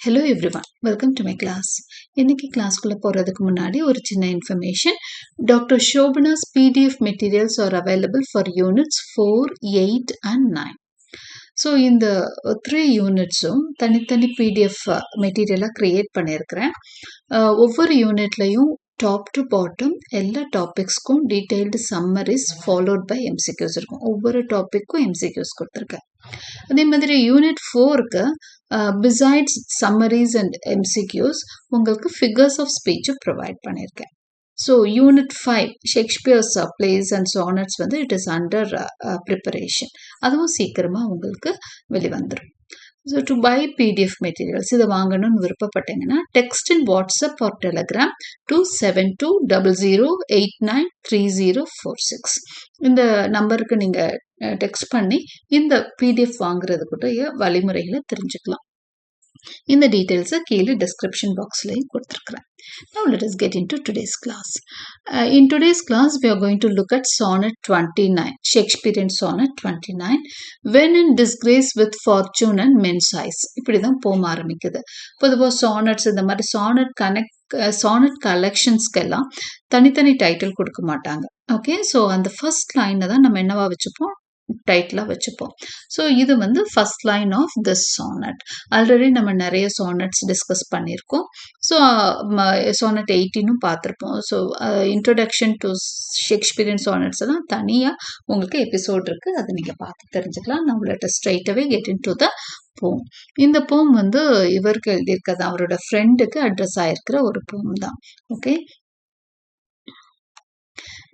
Hello everyone welcome to my class இன்னைக்கு கிளாஸ்க்குள்ளே போகிறதுக்கு முன்னாடி ஒரு சின்ன information doctor Shobana's PDF materials are available for units four eight and nine so இந்த த்ரீ யூனிட்ஸும் தனித்தனி பிடிஎஃப் மெட்டீரியலாக க்ரியேட் பண்ணியிருக்கிறேன். Uh, ஒவ்வொரு யூனிட்லையும் டாப் டு பாட்டம் எல்லா டாபிக்ஸ்க்கும் detailed summaries followed by MCQs இருக்கும். ஒவ்வொரு டாப்பிக்கும் எம்சிக்யூஸ் கொடுத்துருக்கேன். அதே மாதிரி யூனிட் ஃபோருக்கு பிசைட்ஸ் சம்மரிஸ் அண்ட் எம்சிக்யூஸ் உங்களுக்கு ஃபிகர்ஸ் ஆஃப் ஸ்பீச்சை ப்ரொவைட் பண்ணியிருக்கேன். So unit five Shakespeare's plays and sonnets வந்து இட் இஸ் அண்டர் ப்ரிப்பரேஷன் அதுவும் சீக்கிரமாக உங்களுக்கு வெளிவந்துடும் so to buy PDF materials இதை வாங்கணும்னு விருப்பப்பட்டீங்கன்னா text in WhatsApp or Telegram two seven two double zero eight nine three zero four six இந்த நம்பருக்கு நீங்கள் டெக்ஸ்ட் பண்ணி இந்த பிடிஎஃப் வாங்குறதுக்குடைய வழிமுறைகளை தெரிஞ்சுக்கலாம். இந்த டீட்டெயில்ஸை கீழே டிஸ்கிரிப்ஷன் பாக்ஸ்லையும் கொடுத்துருக்குறேன் Now let us get into today's class. Uh, in today's class, we are going to look at Sonnet 29, Shakespearean Sonnet 29, When in Disgrace with Fortune and Men's Eyes. இப்படி தான் போம் ஆரம்பிக்குது பொதுவாக சானட்ஸ் இந்த மாதிரி சானட் கனெக்ட் சானட் கலெக்ஷன்ஸ்க்கெல்லாம் தனித்தனி title கொடுக்க மாட்டாங்க ஓகே ஸோ அந்த ஃபர்ஸ்ட் லைனை தான் நம்ம என்னவா வச்சுப்போம் டைட்டிலாக வச்சுப்போம். ஸோ இது வந்து first line of this sonnet already நம்ம நிறைய சானட்ஸ் டிஸ்கஸ் பண்ணியிருக்கோம். ஸோ சானட் எயிட்டினும் பார்த்துருப்போம். So introduction to Shakespearean sonnets எல்லாம் தனியாக உங்களுக்கு எபிசோட் இருக்குது அதை நீங்கள் பார்த்து தெரிஞ்சுக்கலாம். நான் உங்கள்கிட்ட ஸ்ட்ரைட்டாகவே get into the poem இந்த போம் வந்து இவருக்கு எழுதியிருக்கிறது அவரோட ஃப்ரெண்டுக்கு அட்ரஸ் ஆயிருக்கிற ஒரு போம் தான். Okay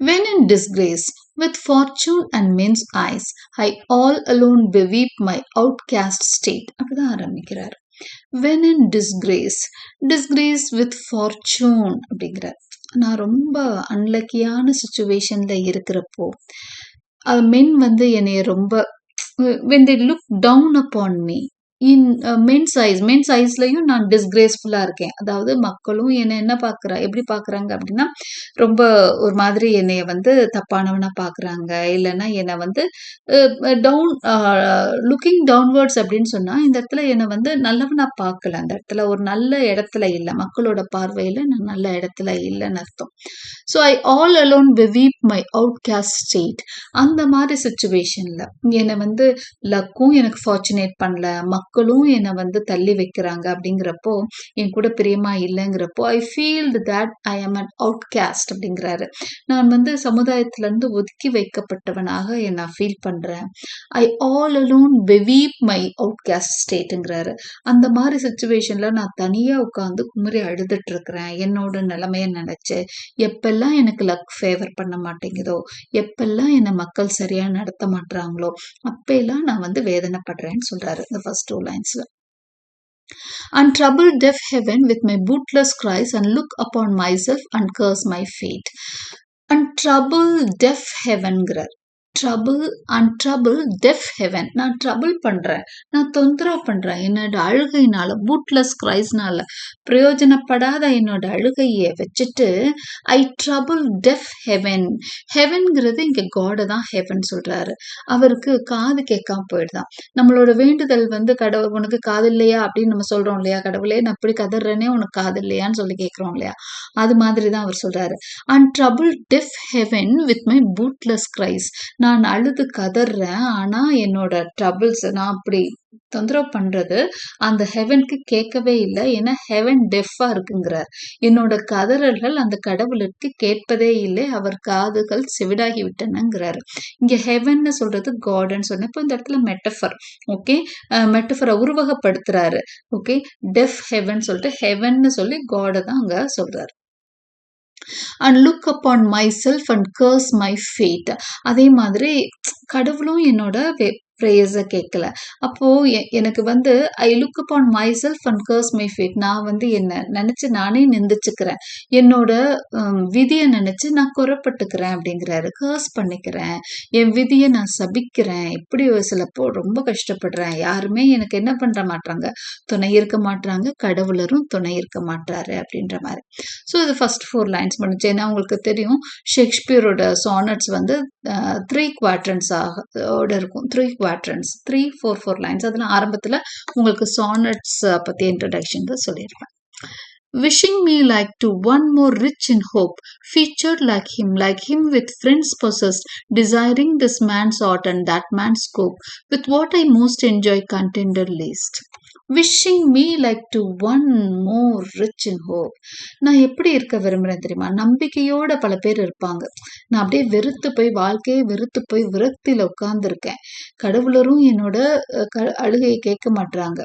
When in disgrace, with fortune and men's eyes, I all alone beweep my outcast state. அப்படிதான் ஆரம்பிக்கிறார் when in disgrace, disgrace with fortune அப்படிங்கிறார் நான் ரொம்ப அன்லக்கியான சுச்சுவேஷன்ல இருக்கிறப்போ மென் வந்து என்னைய ரொம்ப when they look down upon me in men's eyes men's சைஸ்லையும் நான் டிஸ்கிரேஸ்ஃபுல்லாக இருக்கேன். அதாவது மக்களும் என்னை என்ன பார்க்குறா எப்படி பார்க்குறாங்க அப்படின்னா ரொம்ப ஒரு மாதிரி என்னைய வந்து தப்பானவனாக பார்க்குறாங்க இல்லைன்னா என்னை வந்து டவுன் லுக்கிங் டவுன்வேர்ட்ஸ் அப்படின்னு சொன்னால் இந்த இடத்துல என்னை வந்து நல்லவனாக பார்க்கல அந்த இடத்துல ஒரு நல்ல இடத்துல இல்லை. மக்களோட பார்வையில் நான் நல்ல இடத்துல இல்லைன்னு அர்த்தம். So I all alone beweep my outcast state அந்த மாதிரி சுச்சுவேஷனில் என்னை வந்து லக்கும் எனக்கு ஃபார்ச்சுனேட் பண்ணல. மக்களும் என்னை வந்து தள்ளி வைக்கிறாங்க அப்படிங்கிறப்போ என் கூட பிரியமா இல்லைங்கிறப்போ I field that I am an outcast அப்படிங்கிறாரு. நான் வந்து சமுதாயத்திலேருந்து ஒதுக்கி வைக்கப்பட்டவனாக நான் ஃபீல் பண்ணுறேன் I all alone beweep my outcast ஸ்டேட்டுங்கிறாரு அந்த மாதிரி சுச்சுவேஷனில் நான் தனியாக உட்காந்து குமரி அழுதுட்டு இருக்கிறேன் என்னோட நிலைமையை நினச்சி எப்பெல்லாம் எனக்கு லக் ஃபேவர் பண்ண மாட்டேங்குதோ எப்பெல்லாம் என்னை மக்கள் சரியாக நடத்த மாட்டுறாங்களோ அப்பெல்லாம் நான் வந்து வேதனைப்படுறேன்னு சொல்கிறாரு இந்த first lines Untroubled deaf heaven with my bootless cries and look upon myself and curse my fate. Untroubled deaf heaven'ger trouble and trouble deaf heaven நான் ட்ரபுள் பண்ணுறேன் நான் தொந்தரவு பண்ணுறேன் என்னோட அழுகையினால் பூட்லெஸ் கிரைஸ்னால் பிரயோஜனப்படாத என்னோட அழுகையை வச்சுட்டு ஐ ட்ரபுள் டெஃப் ஹெவன் ஹெவன்கிறது இங்கே காடை தான் ஹெவன் சொல்கிறாரு அவருக்கு காது கேட்காம போயிடுதான். நம்மளோட வேண்டுதல் வந்து கடவுள் உனக்கு காது இல்லையா? அப்படின்னு நம்ம சொல்கிறோம் இல்லையா கடவுளே நான் இப்படி கதறேனே உனக்கு காது இல்லையான்னு சொல்லி கேட்குறோம் இல்லையா? அது மாதிரி தான் அவர் சொல்கிறாரு and trouble deaf heaven with my bootless cries நான் அழுது கதறேன் ஆனால் என்னோட ட்ரபிள்ஸ் நான் அப்படி தொந்தரவு பண்ணுறது அந்த ஹெவனுக்கு கேட்கவே இல்லை. ஏன்னா ஹெவன் டெஃபாக இருக்குங்கிறார். என்னோட கதறல்கள் அந்த கடவுளுக்கு கேட்பதே இல்லை. அவர் காதுகள் செவிடாகி விட்டனங்கிறாரு. இங்கே ஹெவன்னு சொல்கிறது காட்னு சொன்னேன். இப்போ இந்த இடத்துல மெட்டஃபர் ஓகே மெட்டஃபரை உருவகப்படுத்துறாரு. ஓகே டெஃப் ஹெவன் சொல்லிட்டு ஹெவன்னு சொல்லி காடை தான் அங்கே சொல்கிறார் and look upon myself and curse my fate அதே மாதிரி கடவுளும் என்னோட ப்ரேயர்ஸை கேட்கல அப்போது எனக்கு வந்து I look upon myself and curse my fate நான் வந்து என்ன நினச்சி நானே நிந்திச்சுக்கிறேன். என்னோட விதியை நினச்சி நான் குறப்பட்டுக்கிறேன் அப்படிங்கிறாரு. கர்ஸ் பண்ணிக்கிறேன். என் விதியை நான் சபிக்கிறேன். இப்படி சிலப்போ ரொம்ப கஷ்டப்படுறேன். யாருமே எனக்கு என்ன பண்ணுற மாட்டாங்க துணை இருக்க மாட்டாங்க கடவுளரும் துணை இருக்க மாட்டாரு அப்படின்ற மாதிரி ஸோ இது ஃபர்ஸ்ட் ஃபோர் லைன்ஸ் பண்ணுச்சு ஏன்னா உங்களுக்கு தெரியும் ஷேக்ஸ்பியரோட சானட்ஸ் வந்து த்ரீ குவாட்ரன்ஸ் ஆக இருக்கும். Three Quadrants three four four lines அதில் ஆரம்பத்தில் உங்களுக்கு சானட்ஸ் பற்றி இன்ட்ரடக்ஷன் தான் சொல்லியிருப்பேன் Wishing me like to one more rich in hope, featured like him, like him with friends possessed, desiring this man's art and that man's scope, with what I most enjoy contended least. Wishing me like to one more rich in hope நான் எப்படி இருக்க விரும்புகிறேன் தெரியுமா? நம்பிக்கையோட பல பேர் இருப்பாங்க. நான் அப்படியே வெறுத்து போய் வாழ்க்கையை வெறுத்து போய் விரக்தியில் உட்கார்ந்துருக்கேன். கடவுளரும் என்னோட க அழுகையை கேட்க மாட்றாங்க.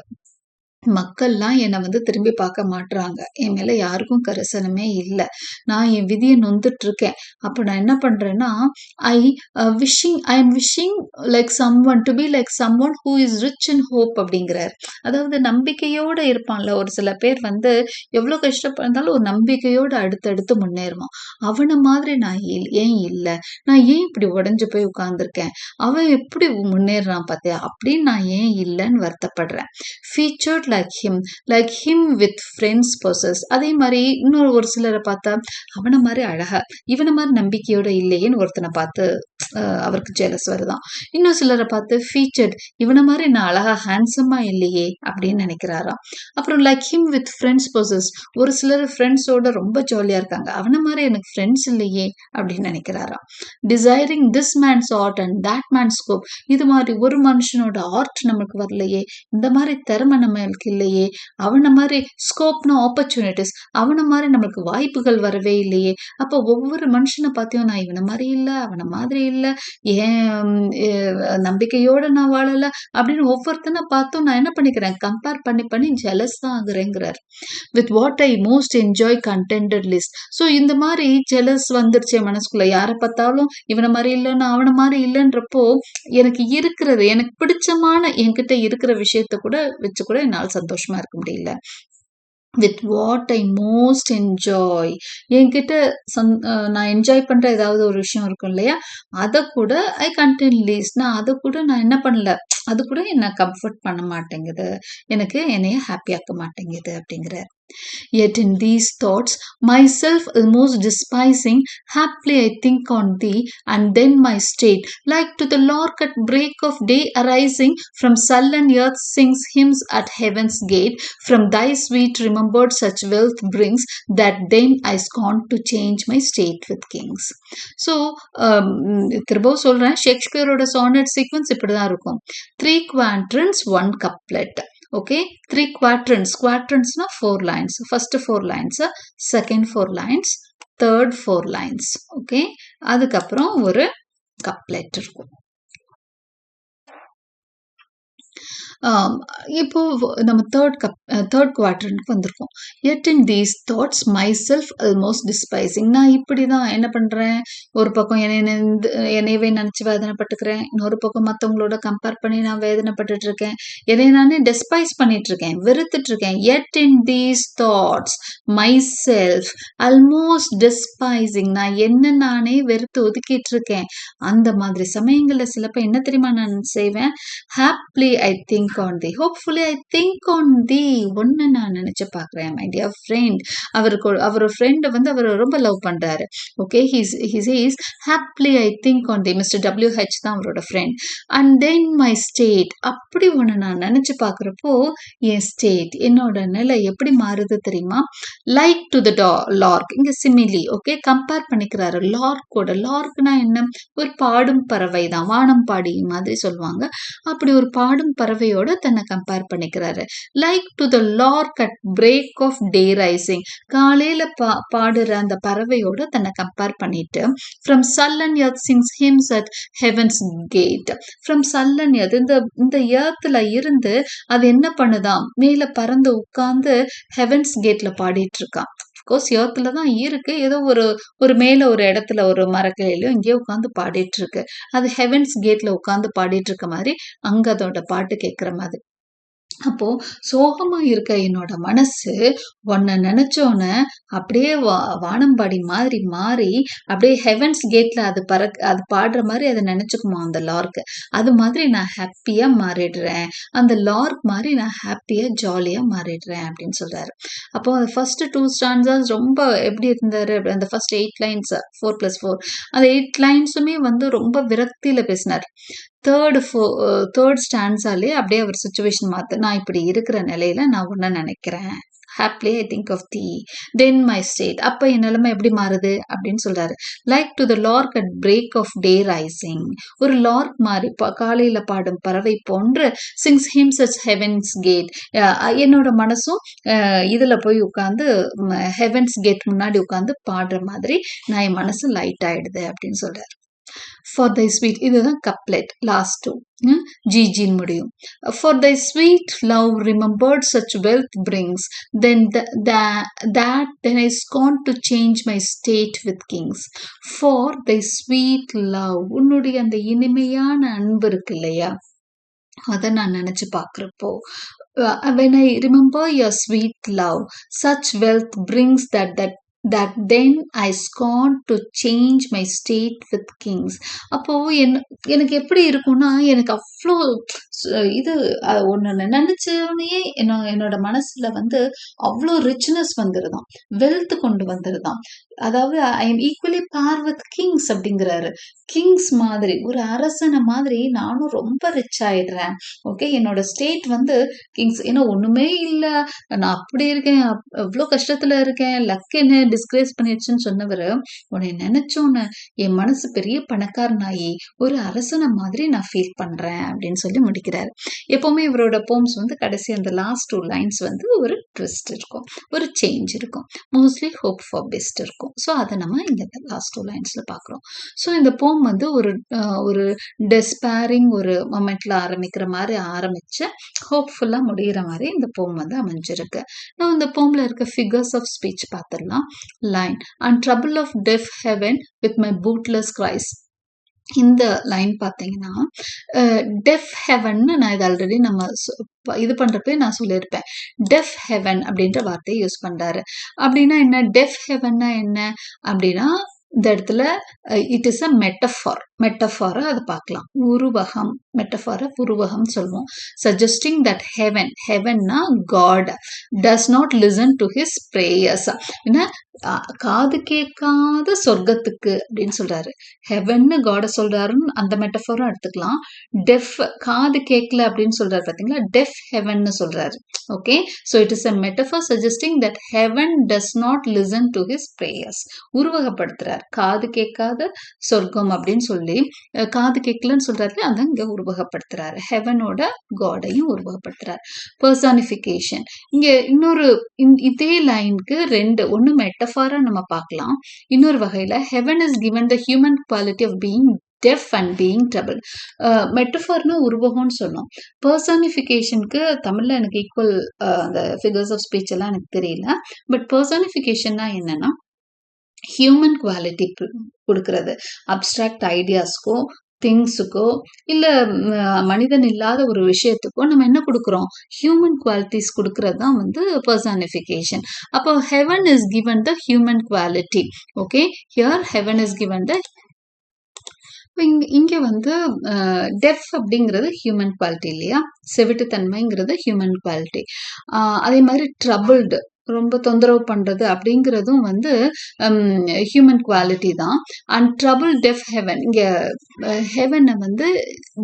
மக்கள்லாம் என்னை வந்து திரும்பி பார்க்க மாட்றாங்க. என் மேலே யாருக்கும் கரிசனமே இல்லை. நான் என் விதியை நொந்துட்டு இருக்கேன் அப்போ நான் என்ன பண்ணுறேன்னா I wishing I am wishing like someone to be like someone who is rich in hope அப்படிங்கிறார். அதாவது நம்பிக்கையோடு இருப்பான்ல. ஒரு சில பேர் வந்து எவ்வளோ கஷ்டப்பட்டாலும் ஒரு நம்பிக்கையோடு அடுத்தடுத்து முன்னேறுவான். அவனை மாதிரி நான் இல்- ஏன் இல்லை? நான் ஏன் இப்படி உடஞ்சு போய் உட்காந்துருக்கேன் அவன் எப்படி முன்னேறான் பார்த்தியா அப்படின்னு நான் ஏன் இல்லைன்னு வருத்தப்படுறேன். Featured like him like him with friends purchase அதே மாதிரி இன்னொரு ஒரு சிலரை பார்த்தா அவனை மாதிரி அழகா இவனை மாதிரி நம்பிக்கையோட இல்லையேன்னு ஒருத்தனை பார்த்து அவருக்கு ஜெலஸ் வருதான். இன்னும் சிலரை பார்த்து ஃபீச்சர்ட் இவனை மாதிரி நான் அழகா ஹேண்ட்ஸமா இல்லையே அப்படின்னு நினைக்கிறாராம். அப்புறம் லைக் ஹிம் வித் ஃப்ரெண்ட்ஸ் பர்சஸ் ஒரு சிலர் ஃப்ரெண்ட்ஸோட ரொம்ப ஜாலியா இருக்காங்க. அவனை மாதிரி எனக்கு ஃப்ரெண்ட்ஸ் இல்லையே அப்படின்னு நினைக்கிறாராம். Desiring this man's art and that man scope இது மாதிரி ஒரு மனுஷனோட ஆர்ட் நமக்கு வரலையே இந்த மாதிரி திறமை நம்மளுக்கு இல்லையே அவனை மாதிரி ஸ்கோப்னா ஆப்பர்ச்சுனிட்டிஸ் அவனை மாதிரி நம்மளுக்கு வாய்ப்புகள் வரவே இல்லையே அப்போ ஒவ்வொரு மனுஷனை பார்த்தியும் நான் இவனை மாதிரி இல்லை அவனை மாதிரி இல்லை ஏன் நம்பிக்கையோடு நம்பிக்கையோட நான் வாழலை அப்படின்னு ஒவ்வொருத்தனை பார்த்தும் நான் என்ன பண்ணிக்கிறேன்? கம்பேர் பண்ணி பண்ணி ஜெலஸ் தான் ஆகுறேங்கிறார். With what I most enjoy contented least so இந்த மாதிரி ஜெலஸ் வந்துருச்சு மனசுக்குள்ளே மனசுக்குள்ள. யாரை பார்த்தாலும் இவனை மாதிரி இல்லைன்னு அவனை மாதிரி இல்லைன்றப்போ எனக்கு இருக்கிறது எனக்கு பிடிச்சமான என்கிட்ட இருக்கிற விஷயத்த கூட வச்சு கூட என்னால் சந்தோஷமா இருக்க முடியல. With what I most enjoy என்கிட்ட சந் நான் என்ஜாய் பண்ற ஏதாவது ஒரு விஷயம் இருக்கும் இல்லையா? அதை கூட ஐ கண்டென்ட் லீஸ் நான் அதை கூட நான் என்ன பண்ணல? அது கூட என்ன கம்ஃபர்ட் பண்ண மாட்டேங்குது எனக்கு என்னைய ஹாப்பியாக்க மாட்டேங்குது அப்படிங்கிறார் Yet in these thoughts, myself almost despising, haply I think on thee, and then my state, like to the lark at break of day arising, from sullen earth sings hymns at heaven's gate, from thy sweet remembered such wealth brings, that then I scorn to change my state with kings. So திரும்பவும் சொல்கிறேன் ஷேக்ஸ்பியரோட sonnet sequence இப்படி தான் இருக்கும் three quatrains one couplet okay three quatrains குவாட்ரன்ஸ்னா four lines first four lines second four lines third four lines okay அதுக்கப்புறம் ஒரு couplet இருக்கும் இப்போ நம்ம தேர்ட் கப் தேர்ட் குவாட்ரனுக்கு வந்திருக்கோம். Yet in these thoughts myself almost despising நான் இப்படி தான் என்ன பண்ணுறேன் ஒரு பக்கம் என்னை என்னையவே நினச்சி வேதனைப்பட்டுக்கிறேன். இன்னொரு பக்கம் மற்றவங்களோட கம்பேர் பண்ணி நான் வேதனைப்பட்டுட்டு இருக்கேன் என்னை நானே டிஸ்பைஸ் பண்ணிட்டு இருக்கேன் வெறுத்துட்டு இருக்கேன் yet in these thoughts myself almost despising நான் என்ன நானே வெறுத்து ஒதுக்கிட்டு இருக்கேன் அந்த மாதிரி சமயங்களில் சிலப்ப என்ன தெரியுமா நான் செய்வேன்? Happily I think on the hopefully I think on the ஒன்று நான் நினச்சி பார்க்குறேன் மை டியர் ஃப்ரெண்ட் அவருக்கு அவர் ஃப்ரெண்டை வந்து அவர் ரொம்ப லவ் பண்ணுறாரு okay he's his is happily I think on the mister W H தான் அவரோட friend and then my state அப்படி ஒன்று நான் நினச்சி பார்க்குறப்போ என் ஸ்டேட் என்னோட நிலை எப்படி மாறுது தெரியுமா? லைக் டு த டா லார்க் இங்கே சிமிலி ஓகே கம்பேர் பண்ணிக்கிறாரு. லார்க்கோட லார்க்னா என்ன? ஒரு பாடும் பறவை தான். வானம் பாடி மாதிரி சொல்லுவாங்க. அப்படி ஒரு பாடும் பறவையோட தன்னை கம்பேர் பண்ணிக்கிறாரு. Like to the lark at break of day rising காலையில பா பாடுற அந்த பறவையோட தன்னை கம்பேர் பண்ணிட்டு from sullen earth sings hymns at heaven's gate from sullen earth இந்த இந்த எர்த்தில் இருந்து அது என்ன பண்ணுதாம்? மேலே பறந்து உட்கார்ந்து ஹெவன்ஸ் கேட்ல பாடிட்டு இருக்கான். அஃப்கோர்ஸ் ஏர்த்தில் தான் இருக்கு. ஏதோ ஒரு ஒரு மேலே ஒரு இடத்துல ஒரு மரக்கிளையிலயோ எங்கேயோ உட்காந்து பாடிட்டு இருக்கு. அது ஹெவன்ஸ் கேட்ல உட்காந்து பாடிட்டு இருக்க மாதிரி அங்க அதோட பாட்டு கேட்குற மாதிரி. அப்போ சோகமா இருக்க என்னோட மனசு உன்னை நினைச்சோன்னே அப்படியே வா வானம்பாடி மாதிரி மாறி அப்படியே ஹெவன்ஸ் கேட்ல அது பறக் அது பாடுற மாதிரி அதை நினைச்சுக்குமா அந்த லார்க்கு அது மாதிரி நான் ஹாப்பியா மாறிடுறேன். அந்த லார்க் மாதிரி நான் ஹாப்பியா ஜாலியா மாறிடுறேன் அப்படின்னு சொல்றாரு. அப்போ அந்த ஃபர்ஸ்ட் டூ ஸ்டான்ஸாஸ் ரொம்ப எப்படி இருந்தாரு? அப்படி அந்த first eight lines four plus four அந்த எயிட் லைன்ஸுமே வந்து ரொம்ப விரக்தியில பேசினார். தேர்டு ஃபோ தேர்ட் ஸ்டாண்ட்ஸாலே அப்படியே அவர் சுச்சுவேஷன் மாற்று நான் இப்படி இருக்கிற நிலையில நான் ஒன்று நினைக்கிறேன். Haply I think of thee then my state அப்போ என் நிலைமை எப்படி மாறுது? அப்படின்னு சொல்கிறாரு like to the lark at break of day rising ஒரு லார்க் மாதிரி காலையில் பாடும் பறவை போன்று sings hymns as heaven's gate என்னோட மனசும் இதில் போய் உட்காந்து ஹெவன்ஸ் கேட் முன்னாடி உட்காந்து பாடுற மாதிரி நான் என் மனசு லைட் ஆகிடுது அப்படின்னு சொல்கிறார் ஃபார் தை ஸ்வீட் இதுதான் கப்லெட் லாஸ்ட் டூ ஜிஜின்னு முடியும் for thy sweet love remembered such wealth brings then that then I scorn to change my state with kings for thy sweet love உன்னுடைய அந்த இனிமையான அன்பு இருக்கு இல்லையா அதை நான் நினச்சி பார்க்குறப்போ when I remember your sweet love, such wealth brings that that that then I scorn to change my state with kings அப்போது என் எனக்கு எப்படி இருக்கும்னா எனக்கு அவ்வளோ இது ஒன்று நினைச்சோடனே என்ன என்னோட மனசில் வந்து அவ்வளோ ரிச்னஸ் வந்துடுதான் வெல்த் கொண்டு வந்துடுதான் அதாவது I am equally par with kings அப்படிங்கிறாரு. கிங்ஸ் மாதிரி ஒரு அரசனை மாதிரி நானும் ரொம்ப ரிச் ஆயிடுறேன். ஓகே என்னோட ஸ்டேட் வந்து கிங்ஸ் ஏன்னா ஒன்றுமே இல்லை. நான் அப்படி இருக்கேன். எவ்வளோ கஷ்டத்தில் இருக்கேன். லக் என்ன டிஸ்கிரேஸ் பண்ணிடுச்சுன்னு சொன்னவர் உன்னை நினைச்சோன்னு என் மனசு பெரிய பணக்காரனாயி ஒரு அரசனை மாதிரி நான் ஃபீல் பண்றேன் அப்படின்னு சொல்லி முடிக்கிறாரு. எப்பவுமே இவரோட போம்ஸ் வந்து கடைசி அந்த லாஸ்ட் டூ லைன்ஸ் வந்து ஒரு ட்விஸ்ட் இருக்கும் ஒரு சேஞ்ச் இருக்கும். மோஸ்ட்லி ஹோப் ஃபார் பெஸ்ட் இருக்கும். ஸோ அதை நம்ம இந்த லாஸ்ட் டூ லைன்ஸில் பார்க்குறோம். ஸோ இந்த போம் வந்து ஒரு ஒரு டெஸ்பேரிங் ஒரு மொமெண்ட்ல ஆரம்பிக்கிற மாதிரி ஆரம்பிச்சு ஹோப்ஃபுல்லாக முடிகிற மாதிரி இந்த போம் வந்து அமைஞ்சிருக்கு. நான் இந்த போம்ல இருக்க ஃபிகர்ஸ் ஆஃப் ஸ்பீச் பார்த்துடலாம். Line and trouble of deaf heaven with my bootless cries. இந்த லைன் பார்த்தீங்கன்னா டெஃப் ஹெவன்னு நான் இது ஆல்ரெடி நம்ம இது பண்ணுறப்பே நான் சொல்லியிருப்பேன். டெஃப் ஹெவன் அப்படின்ற வார்த்தையை யூஸ் பண்ணுறாரு அப்படின்னா என்ன? டெஃப் ஹெவன்னா என்ன? அப்படின்னா இந்த இடத்துல இட் இஸ் அ மெட்டஃபார் மெட்டஃபாரை அதை பார்க்கலாம். உருவகம். மெட்டஃபாரை உருவகம் சொல்லுவோம் suggesting that heaven ஹெவன்னா God does not listen to his prayers ஏன்னா காது கேட்காத சொர்க்கத்துக்கு அப்படின்னு சொல்றாரு. ஹெவன்னு காட சொல்றாருன்னு அந்த மெட்டஃபரும் எடுத்துக்கலாம். டெஃப் காது கேட்கல அப்படின்னு சொல்றாரு பார்த்தீங்களா டெஃப் ஹெவன்னு சொல்றாரு. Okay so it is a metaphor suggesting that heaven does not listen to his prayers உருவகப்படுத்துறாரு. காது கேட்காத சொர்க்கம் அப்படின்னு சொல்லி காது கேட்கலன்னு சொல்றாரு அதான் இங்க உருவகப்படுத்துறாரு. ஹெவனோட காடையும் உருவகப்படுத்துறாரு. பர்சானிஃபிகேஷன் இங்க இன்னொரு இதே லைனுக்கு ரெண்டு ஒன்று மெட்டஃபாரா நம்ம பார்க்கலாம். இன்னொரு வகையில heaven is given the human quality of being deaf and being trouble மெட்டஃபார்னா உருவகம்னு சொன்னோம். பர்சானிஃபிகேஷனுக்கு தமிழில் எனக்கு ஈக்குவல் அந்த ஃபிகர்ஸ் ஆஃப் ஸ்பீச் எல்லாம் எனக்கு தெரியல. பட் பர்சானிஃபிகேஷன்னா என்னன்னா ஹியூமன் குவாலிட்டி கொடுக்கறது. அப்ட்ராக்ட் ஐடியாஸ்க்கோ திங்ஸுக்கோ இல்லை மனிதன் இல்லாத ஒரு விஷயத்துக்கோ நம்ம என்ன கொடுக்குறோம்? ஹியூமன் குவாலிட்டிஸ் கொடுக்கறது தான் வந்து பர்சானிஃபிகேஷன் அப்போ heaven is given the human quality okay here heaven is given the இப்போ இங்கே இங்கே வந்து டெஃப் அப்படிங்கிறது ஹியூமன் குவாலிட்டி இல்லையா? செவிட்டுத்தன்மைங்கிறது ஹியூமன் குவாலிட்டி அதே மாதிரி ட்ரபிள்டு ரொம்ப தொந்தரவு பண்றது அப்படிங்கிறதும் வந்து ஹியூமன் குவாலிட்டி தான். அண்ட் ட்ரபிள் டெஃப் ஹெவன் இங்க ஹெவனை வந்து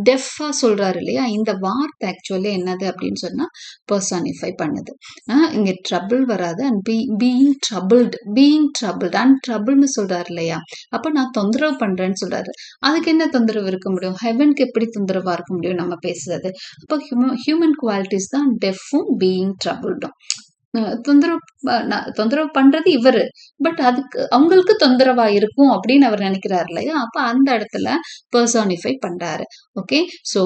டெஃபா சொல்றாரு இல்லையா? இந்த வார்த்தை ஆக்சுவலி என்னது அப்படின்னு சொன்னா பர்சானிஃபை பண்ணுது. இங்க ட்ரபிள் வராது. And be being troubled being troubled and ட்ரபிள்னு சொல்றாரு இல்லையா? அப்ப நான் தொந்தரவு பண்றேன்னு சொல்றாரு. அதுக்கு என்ன தொந்தரவு இருக்க முடியும்? ஹெவனுக்கு எப்படி தொந்தரவா இருக்க முடியும் நம்ம பேசுறது? அப்போ ஹியூமன் குவாலிட்டிஸ் தான் டெஃப்பும் பீயிங் ட்ரபிள்டும் தொந்தரவு தொந்தரவு பண்றது இவரு. பட் அதுக்கு அவங்களுக்கு தொந்தரவா இருக்கும் அப்படின்னு அவர் நினைக்கிறாரு இல்லையா? அப்ப அந்த இடத்துல பர்சானிஃபை பண்றாரு. ஓகே ஸோ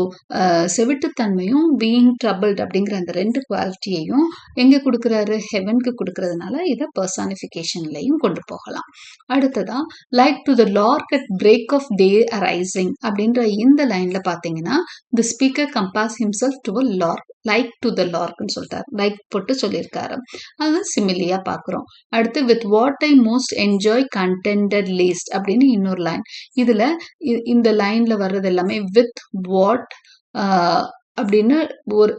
செவிட்டுத்தன்மையும் பீயிங் ட்ரபிள்ட் அப்படிங்கிற அந்த ரெண்டு குவாலிட்டியையும் எங்க கொடுக்குறாரு? ஹெவனுக்கு கொடுக்கறதுனால இதை பர்சானிஃபிகேஷன்லையும் கொண்டு போகலாம். அடுத்ததா like to the lark at break of day arising அப்படின்ற இந்த லைன்ல பாத்தீங்கன்னா the speaker compares himself to a lark like to the லார்க்னு சொல்லிட்டார். லைக் போட்டு சொல்லியிருக்காரு. அதுதான் சிமிலியா பார்க்குறோம். அடுத்து with what I most enjoy contented least அப்படின்னு இன்னொரு லைன் இதுல இந்த லைன்ல வர்றது எல்லாமே வித் வாட் அப்படின்னு ஒரு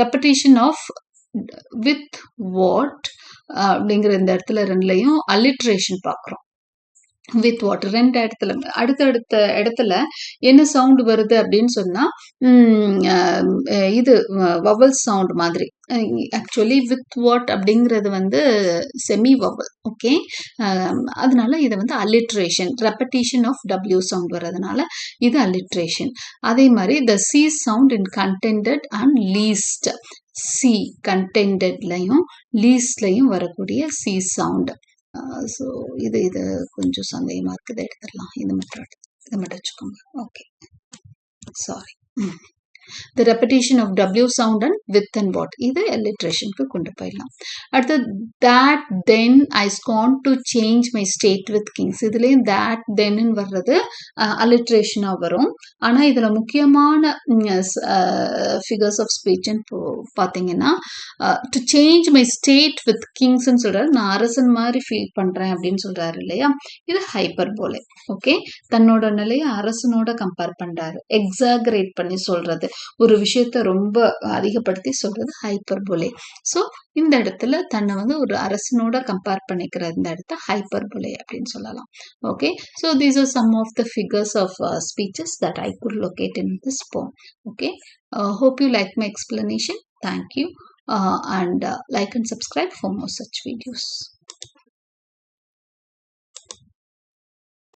ரெப்படேஷன் ஆஃப் வித் வாட் அப்படிங்கிற இந்த இடத்துல ரெண்டுலையும் அலிட்ரேஷன் பார்க்குறோம். வித் வாட்டர் ரெண்டு இடத்துல அடுத்தடுத்த இடத்துல என்ன சவுண்டு வருது அப்படின்னு சொன்னா இது வவல் சவுண்ட் மாதிரி. ஆக்சுவலி வித் வாட் அப்படிங்கிறது வந்து செமி வவல் ஓகே அதனால இதை வந்து alliteration repetition of W sound வர்றதுனால இது அலிட்ரேஷன் அதே மாதிரி the C sound in contented and least C கண்டென்டட்லையும் லீஸ்ட்லையும் வரக்கூடிய சி சவுண்ட் ஸோ இது இது கொஞ்சம் சந்தேகமாக இருக்குது. எடுத்துடலாம். இது மட்டும் எடுத்து இதை மட்டும் வச்சுக்கோங்க. Okay sorry the repetition of W sound and with and what இது லிட்ரேஷனுக்கு கொண்டு போயிடலாம். அடுத்து that then I scorn to change my state with kings இதுலேயும் தேட் தென்னு வர்றது அலிட்ரேஷனாக வரும். ஆனால் இதில் முக்கியமான ஃபிகர்ஸ் ஆஃப் ஸ்பீச்னு பார்த்தீங்கன்னா to change my state with கிங்ஸ்ன்னு சொல்கிறாரு நான் அரசன் மாதிரி ஃபீல் பண்ணுறேன் அப்படின்னு சொல்கிறாரு இல்லையா? இது ஹைப்பர் போலே ஓகே தன்னோட நிலையை அரசனோட கம்பேர் பண்ணுறாரு எக்ஸாகரேட் பண்ணி சொல்கிறது ஒரு விஷயத்த ரொம்ப அதிகப்படுத்தி சொல்கிறது ஹைப்பர்போலே ஸோ இந்த இடத்துல தன்னை வந்து ஒரு அரசனோட கம்பேர் பண்ணிக்கிற இந்த இடத்த ஹைப்பர்போலே அப்படின்னு சொல்லலாம். Okay so these are some of the figures of speeches that I could locate in this poem okay hope you like my explanation thank you thank you. Uh, and uh, like and subscribe for more such videos.